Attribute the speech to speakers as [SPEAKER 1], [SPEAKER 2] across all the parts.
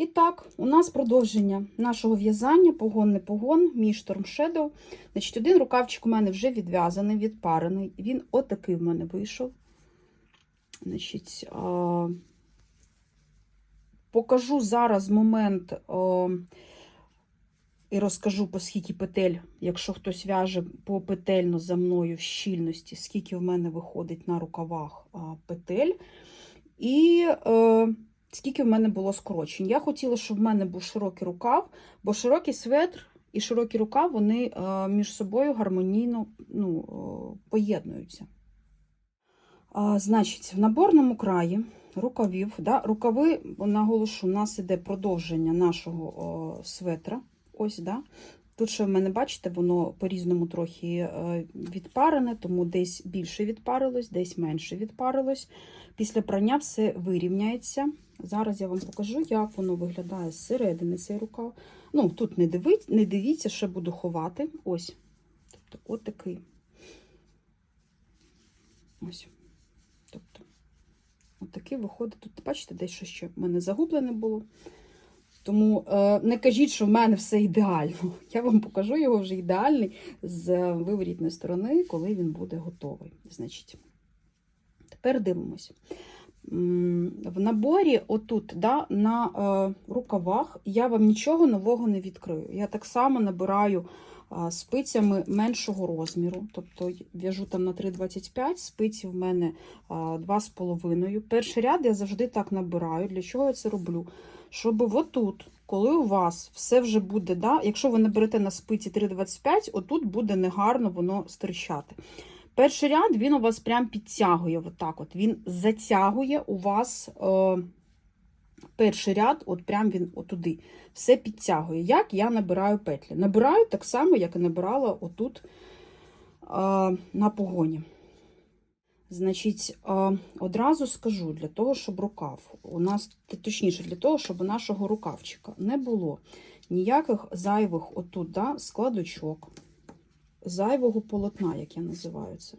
[SPEAKER 1] І так, у нас продовження нашого в'язання, погон не погон, мій Storm Shadow. Значить, один рукавчик у мене вже відв'язаний, відпарений. Він отакий в мене вийшов. Значить, покажу зараз момент і розкажу, по скільки петель, якщо хтось в'яже попетельно за мною в щільності, скільки в мене виходить на рукавах петель. І е, скільки в мене було скорочень. Я хотіла, щоб в мене був широкий рукав, бо широкий светр і широкий рукав вони е, між собою гармонійно ну, е, поєднуються. Значить, в наборному краї рукавів, да, рукави, наголошу, у нас іде продовження нашого о, светра. Ось, да. Тут ще в мене, бачите, воно по-різному трохи е, відпарене, тому десь більше відпарилось, десь менше відпарилось. Після прання все вирівняється. Зараз я вам покажу, як воно виглядає зсередини цей рукав. Ну, тут не дивіться, не дивіться, ще буду ховати. Ось. Тобто, от такий. Ось. Тобто, от такий виходить. Тут, бачите, десь що ще в мене загублене було. Тому е, не кажіть, що в мене все ідеально. Я вам покажу його вже ідеальний з виворітної сторони, коли він буде готовий. Значить, тепер дивимося. В наборі, отут, да, на е, рукавах, я вам нічого нового не відкрию. Я так само набираю е, спицями меншого розміру. Тобто в'яжу там на 3,25, спиці в мене е, 2,5. Перший ряд я завжди так набираю. Для чого я це роблю? Щоб отут, коли у вас все вже буде, да, якщо ви наберете на спиці 3,25, отут буде негарно воно стирчати. Перший ряд він у вас прям підтягує, отак от. він затягує у вас е, перший ряд, от прям він отуди. Все підтягує. Як я набираю петлі? Набираю так само, як і набирала отут е, на погоні. Значить, е, одразу скажу, для того, щоб рукав, у нас, точніше, для того, щоб у нашого рукавчика не було ніяких зайвих отут, да, складочок зайвого полотна, як я називаю це.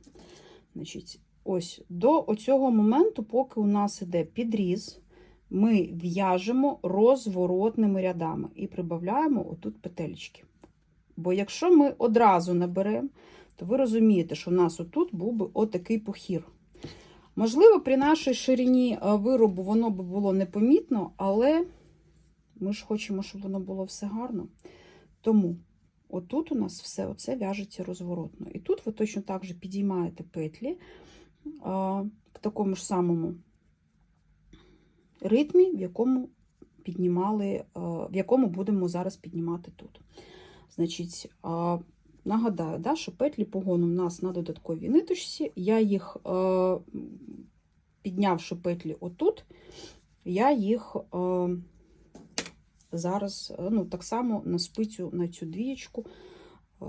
[SPEAKER 1] Значить, ось До оцього моменту, поки у нас іде підріз, ми в'яжемо розворотними рядами і прибавляємо отут петельки. Бо якщо ми одразу наберемо, то ви розумієте, що у нас отут був би отакий похір. Можливо, при нашій ширині виробу воно б було непомітно, але ми ж хочемо, щоб воно було все гарно. Тому Отут у нас все оце в'яжеться розворотно. І тут ви точно так же підіймаєте петлі а, в такому ж самому ритмі, в якому піднімали, а, в якому будемо зараз піднімати тут. Значить, а, нагадаю, да, що петлі погону у нас на додатковій ниточці. Я їх, а, піднявши петлі отут, я їх. А, зараз ну, так само на спицю на цю двієчку е,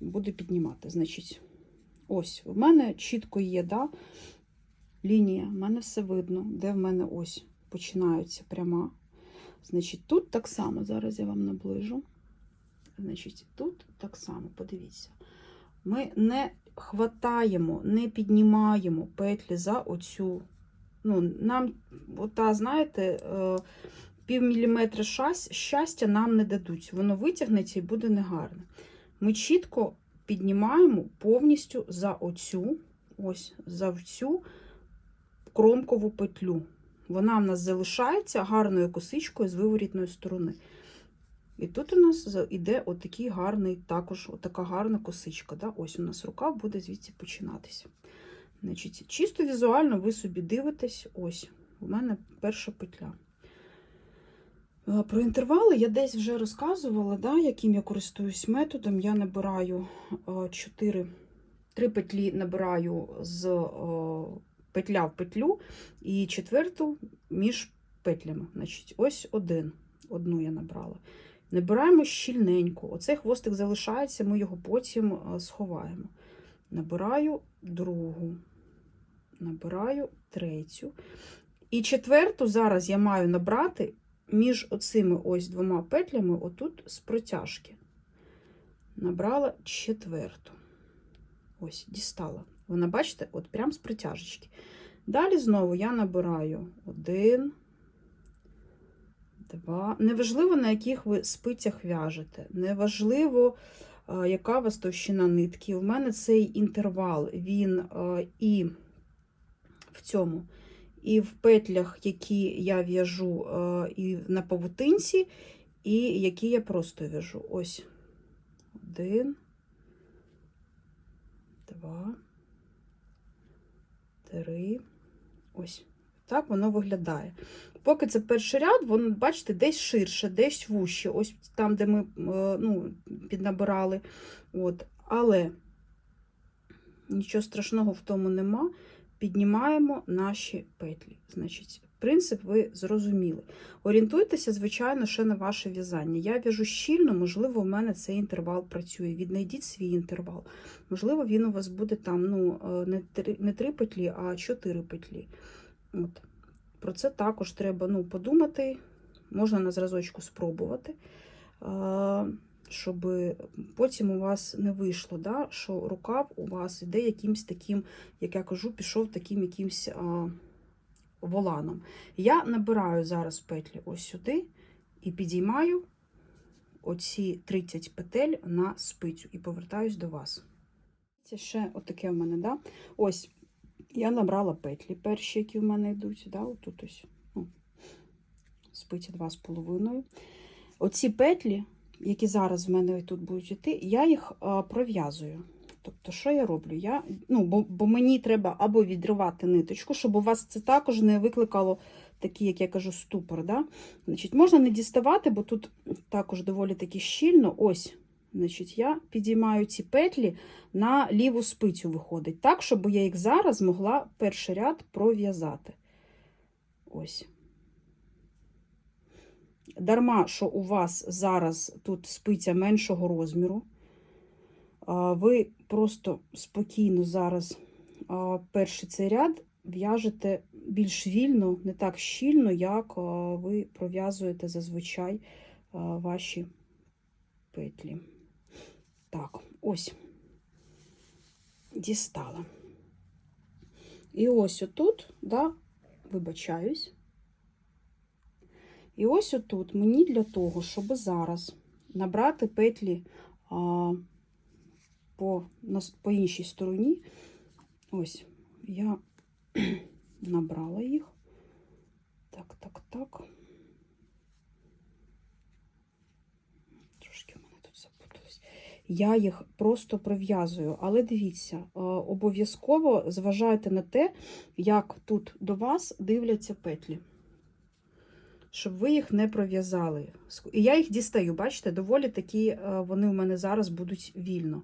[SPEAKER 1] буде піднімати. Значить, ось, в мене чітко є да, лінія, в мене все видно, де в мене ось починається пряма. Значить, тут так само, зараз я вам наближу. Значить, тут так само, подивіться. Ми не хватаємо, не піднімаємо петлі за оцю. Ну, Нам, ота, знаєте, е, пів щастя нам не дадуть. Воно витягнеться і буде негарне. Ми чітко піднімаємо повністю за оцю, ось за цю кромкову петлю. Вона в нас залишається гарною косичкою з виворітної сторони. І тут у нас іде отакий гарний, також така гарна косичка. Да? Ось у нас рука буде звідси починатися. Значить, Чисто візуально ви собі дивитесь, ось, у мене перша петля. Про інтервали я десь вже розказувала, да, яким я користуюсь методом. Я набираю 4, е, 3 петлі набираю з петля в петлю і четверту між петлями. Значить, Ось один. Одну я набрала. Набираємо щільненько. Оцей хвостик залишається, ми його потім сховаємо. Набираю другу, набираю третю. І четверту зараз я маю набрати між оцими ось двома петлями, отут з протяжки. Набрала четверту. Ось, дістала. Вона, бачите, от прям з притяжечки. Далі знову я набираю один, два. Неважливо, на яких ви спицях в'яжете. Неважливо, е, яка у вас товщина нитки. У мене цей інтервал, він е, і в цьому, і в петлях, які я в'яжу е, і на павутинці, і які я просто в'яжу. Ось. Один. Два. Три. Ось. Так воно виглядає. Поки це перший ряд, воно, бачите, десь ширше, десь вуще. Ось там, де ми е, ну, піднабирали. От. Але нічого страшного в тому нема. Піднімаємо наші петлі. Значить, принцип ви зрозуміли. Орієнтуйтеся, звичайно, ще на ваше в'язання. Я в'яжу щільно, можливо, у мене цей інтервал працює. Віднайдіть свій інтервал. Можливо, він у вас буде там ну, е, не три, не три петлі, а чотири петлі. От. Про це також треба ну, подумати, можна на зразочку спробувати, е, щоб потім у вас не вийшло, да, що рукав у вас іде якимсь таким, як я кажу, пішов таким якимсь а, воланом. Я набираю зараз петлі ось сюди і підіймаю оці 30 петель на спицю і повертаюсь до вас. Це ще отаке в мене, да? Ось я набрала петлі перші, які в мене йдуть. Да? Отут ось ну, спиці 2,5. Оці петлі, які зараз в мене тут будуть йти, я їх а, пров'язую. Тобто, що я роблю? Я, ну, бо, бо мені треба або відривати ниточку, щоб у вас це також не викликало такий, як я кажу, ступор. Да? Значить, Можна не діставати, бо тут також доволі таки щільно. Ось, значить, я підіймаю ці петлі на ліву спицю виходить, так, щоб я їх зараз могла перший ряд пров'язати. Ось. Дарма, що у вас зараз тут спиця меншого розміру, ви просто спокійно зараз перший цей ряд в'яжете більш вільно, не так щільно, як ви пров'язуєте зазвичай ваші петлі. Так, ось дістала. І ось отут, да, вибачаюсь. І ось отут мені для того, щоб зараз набрати петлі а, по, по іншій стороні, ось я набрала їх. Так, так, так. Трошки в мене тут запуталось. Я їх просто прив'язую, але дивіться, обов'язково зважайте на те, як тут до вас дивляться петлі, щоб ви їх не пров'язали. І я їх дістаю, бачите, доволі такі е, вони у мене зараз будуть вільно.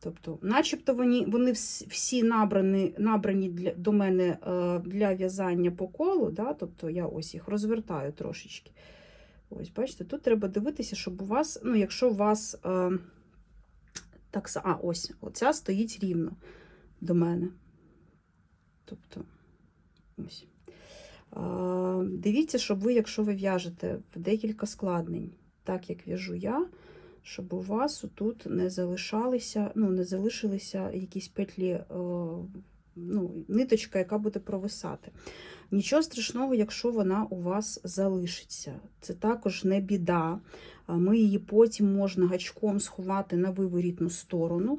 [SPEAKER 1] Тобто, начебто вони вони всі набрані набрані для, до мене е, для в'язання по колу, да? тобто я ось їх розвертаю трошечки. Ось, бачите, тут треба дивитися, щоб у вас, ну, якщо у вас. Так, а, ось, оця стоїть рівно до мене. Тобто, ось. А, Дивіться, щоб ви, якщо ви в'яжете в декілька складнень, так як в'яжу я, щоб у вас тут не залишалися, ну, не залишилися якісь петлі, ну, ниточка, яка буде провисати. Нічого страшного, якщо вона у вас залишиться. Це також не біда. Ми її потім можна гачком сховати на виворітну сторону.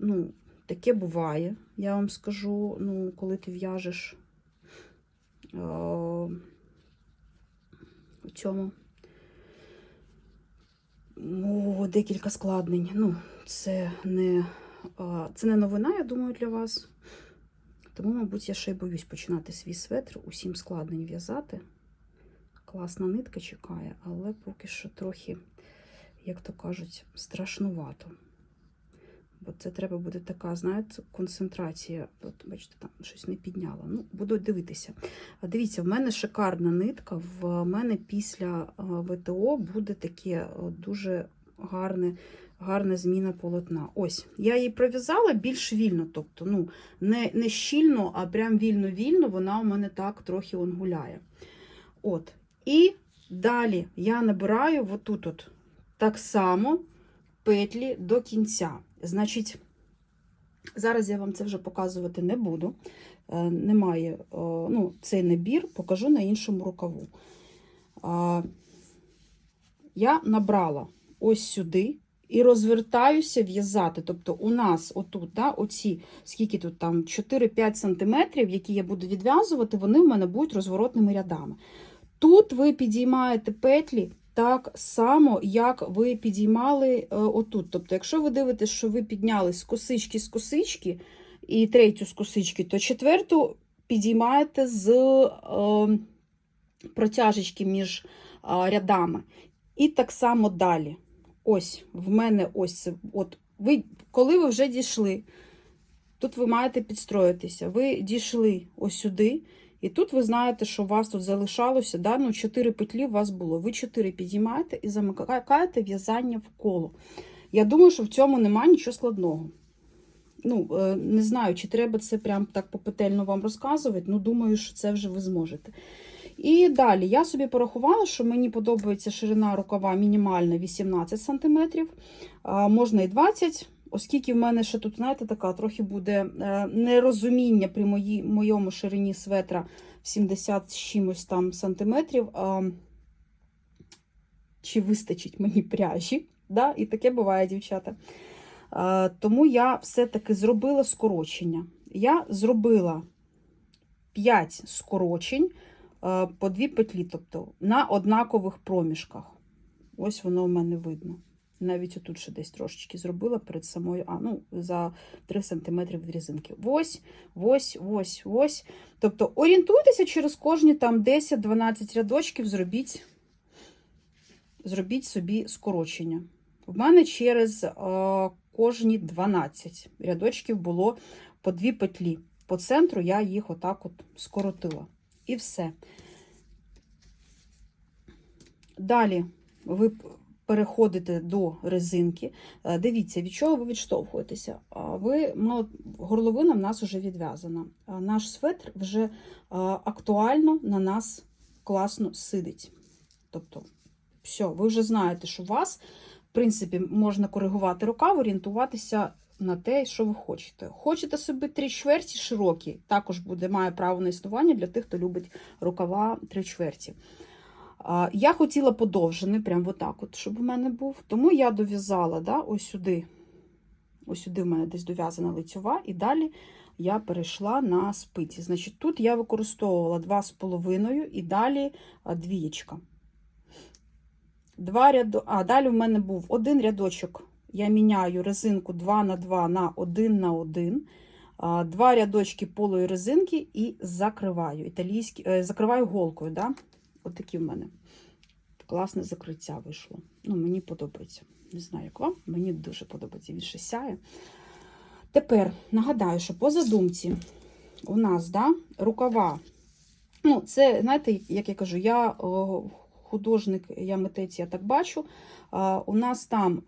[SPEAKER 1] Ну, Таке буває, я вам скажу, ну, коли ти в'яжеш у цьому О, декілька складнень. Ну, це не, це не новина, я думаю, для вас. Тому, мабуть, я ще й боюсь починати свій светр, усім складнень в'язати. Класна нитка чекає, але поки що трохи, як то кажуть, страшнувато. Бо це треба буде така, знаєте, концентрація. От, бачите, там щось не підняла. Ну, буду дивитися. А дивіться, в мене шикарна нитка. В мене після ВТО буде таке дуже гарне гарна зміна полотна. Ось, я її пров'язала більш вільно, тобто, ну, не не щільно, а прям вільно-вільно, вона у мене так трохи он гуляє. От. І далі я набираю отут от так само петлі до кінця. Значить, зараз я вам це вже показувати не буду. Е, немає е, ну, цей набір, покажу на іншому рукаву. Я набрала ось сюди і розвертаюся в'язати. Тобто, у нас отут, да, оці, скільки тут там 4-5 см, які я буду відв'язувати, вони в мене будуть розворотними рядами. Тут ви підіймаєте петлі так само, як ви підіймали е, отут. Тобто, якщо ви дивитесь, що ви підняли з косички з косички і третю з косички, то четверту підіймаєте з е, протяжечки між е, рядами. І так само далі. Ось, в мене ось. От, ви, коли ви вже дійшли, тут ви маєте підстроїтися. Ви дійшли ось сюди, і тут ви знаєте, що у вас тут залишалося, да? ну, 4 петлі у вас було. Ви 4 підіймаєте і замикаєте в'язання в коло. Я думаю, що в цьому немає нічого складного. Ну, е, не знаю, чи треба це прям так попетельно вам розказувати, ну, думаю, що це вже ви зможете. І далі я собі порахувала, що мені подобається ширина рукава мінімальна 18 см, можна і 20 Оскільки в мене ще тут, знаєте, така трохи буде е, нерозуміння при моїй, моєму ширині светра в 70 з чимось там сантиметрів, а, чи вистачить мені пряжі. Да? І таке буває, дівчата. А, тому я все-таки зробила скорочення. Я зробила 5 скорочень а, по 2 петлі, тобто на однакових проміжках. Ось воно у мене видно. Навіть отут ще десь трошечки зробила перед самою, а, ну, за 3 см від різинки. Ось, ось, ось, ось. Тобто орієнтуйтеся через кожні там 10-12 рядочків, зробіть, зробіть собі скорочення. В мене через е, кожні 12 рядочків було по 2 петлі. По центру я їх отак от скоротила. І все. Далі ви переходите до резинки. Е, Дивіться, від чого ви відштовхуєтеся. Ви, ну, горловина в нас вже відв'язана. Наш светр вже е, актуально на нас класно сидить. Тобто, все, ви вже знаєте, що у вас, в принципі, можна коригувати рукав, орієнтуватися на те, що ви хочете. Хочете собі три чверті широкі, також буде, має право на існування для тих, хто любить рукава три чверті. Я хотіла подовжений, прям отак, от, щоб у мене був. Тому я дов'язала да, ось сюди. Ось сюди в мене десь дов'язана лицьова, і далі я перейшла на спиці. Значить, тут я використовувала 2,5 і далі двієчка. Два ряду... А далі в мене був один рядочок. Я міняю резинку 2 на 2 на 1 на 1. Два рядочки полої резинки і закриваю. Італійські... е, Закриваю голкою. Да? От такі в мене класне закриття вийшло. Ну, Мені подобається. Не знаю, як вам, мені дуже подобається. Він ще сяє. Тепер нагадаю, що по задумці у нас да, рукава. Ну, це, знаєте, як я кажу, я художник, я митець, я так бачу. У нас там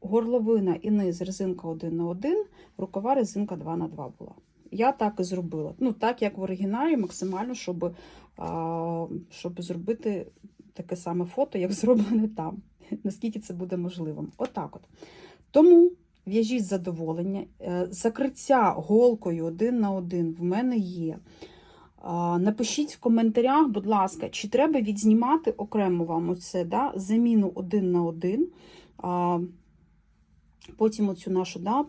[SPEAKER 1] горловина і низ резинка 1 на 1, рукава резинка 2 на 2 була. Я так і зробила. Ну, так, як в оригіналі, максимально, щоб, щоб зробити таке саме фото, як зроблене там. Наскільки це буде можливим. Отак от. Тому в'яжіть задоволення. Е, Закриття голкою один на один в мене є. Напишіть в коментарях, будь ласка, чи треба відзнімати окремо вам оце, да, заміну один на один. Потім оцю нашу да,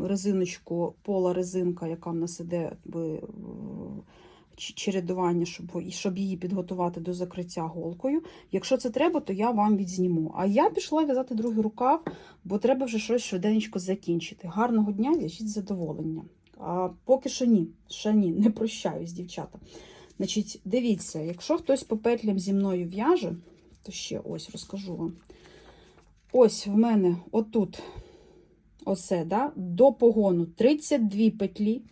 [SPEAKER 1] резиночку, пола резинка, яка в нас іде чередування, щоб, щоб її підготувати до закриття голкою. Якщо це треба, то я вам відзніму. А я пішла в'язати другий рукав, бо треба вже щось швиденько закінчити. Гарного дня, в'яжіть задоволення. А поки що ні, ще ні, не прощаюсь, дівчата. Значить, дивіться, якщо хтось по петлям зі мною в'яже, то ще ось розкажу вам. Ось в мене отут, оце, да, до погону 32 петлі.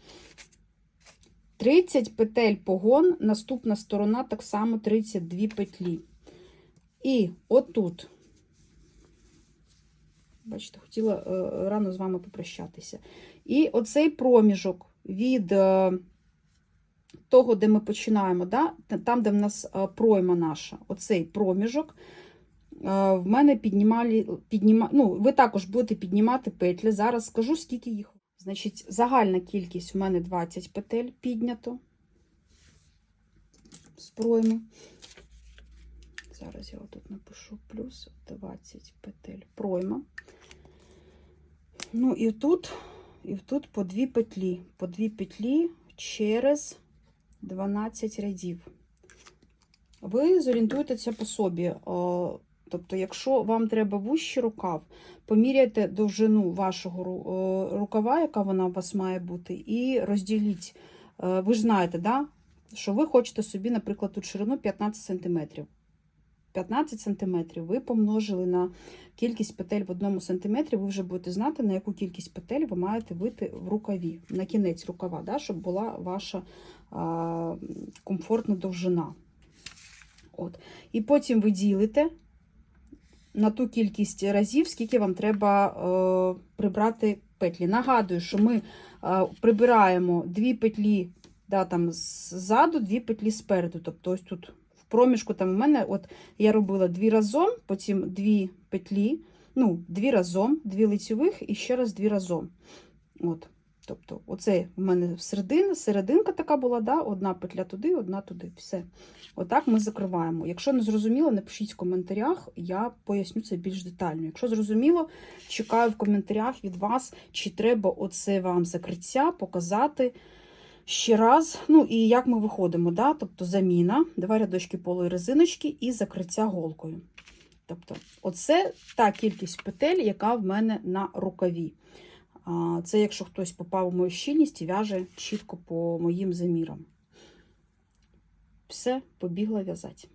[SPEAKER 1] 30 петель погон, наступна сторона так само 32 петлі. І отут, бачите, хотіла е, рано з вами попрощатися. І оцей проміжок від е, того, де ми починаємо, да, там, де в нас е, пройма наша, оцей проміжок, в мене піднімали, підніма, ну, ви також будете піднімати петлі. Зараз скажу, скільки їх. Значить, загальна кількість у мене 20 петель піднято з пройми. Зараз я тут напишу плюс 20 петель пройма. Ну і тут, і тут по дві петлі. По дві петлі через 12 рядів. Ви зорієнтуєтеся по собі. Тобто, якщо вам треба вущий рукав, поміряйте довжину вашого рукава, яка вона у вас має бути, і розділіть. Е, Ви ж знаєте, да? що ви хочете собі, наприклад, тут ширину 15 см. 15 см ви помножили на кількість петель в одному сантиметрі, ви вже будете знати, на яку кількість петель ви маєте вийти в рукаві, на кінець рукава, да? щоб була ваша а, комфортна довжина. От. І потім ви ділите на ту кількість разів, скільки вам треба е, прибрати петлі. Нагадую, що ми е, прибираємо дві петлі да, там, ззаду, дві петлі спереду. Тобто ось тут в проміжку там у мене от я робила дві разом, потім дві петлі, ну, дві разом, дві лицьових і ще раз дві разом. От. Тобто, оце в мене середина, серединка така була, да? одна петля туди, одна туди. Все. Отак ми закриваємо. Якщо не зрозуміло, напишіть в коментарях, я поясню це більш детально. Якщо зрозуміло, чекаю в коментарях від вас, чи треба оце вам закриття показати ще раз. Ну і як ми виходимо, да? тобто заміна, два рядочки полої резиночки і закриття голкою. Тобто, оце та кількість петель, яка в мене на рукаві. Це якщо хтось попав у мою щільність і в'яже чітко по моїм замірам. Все, побігла в'язати.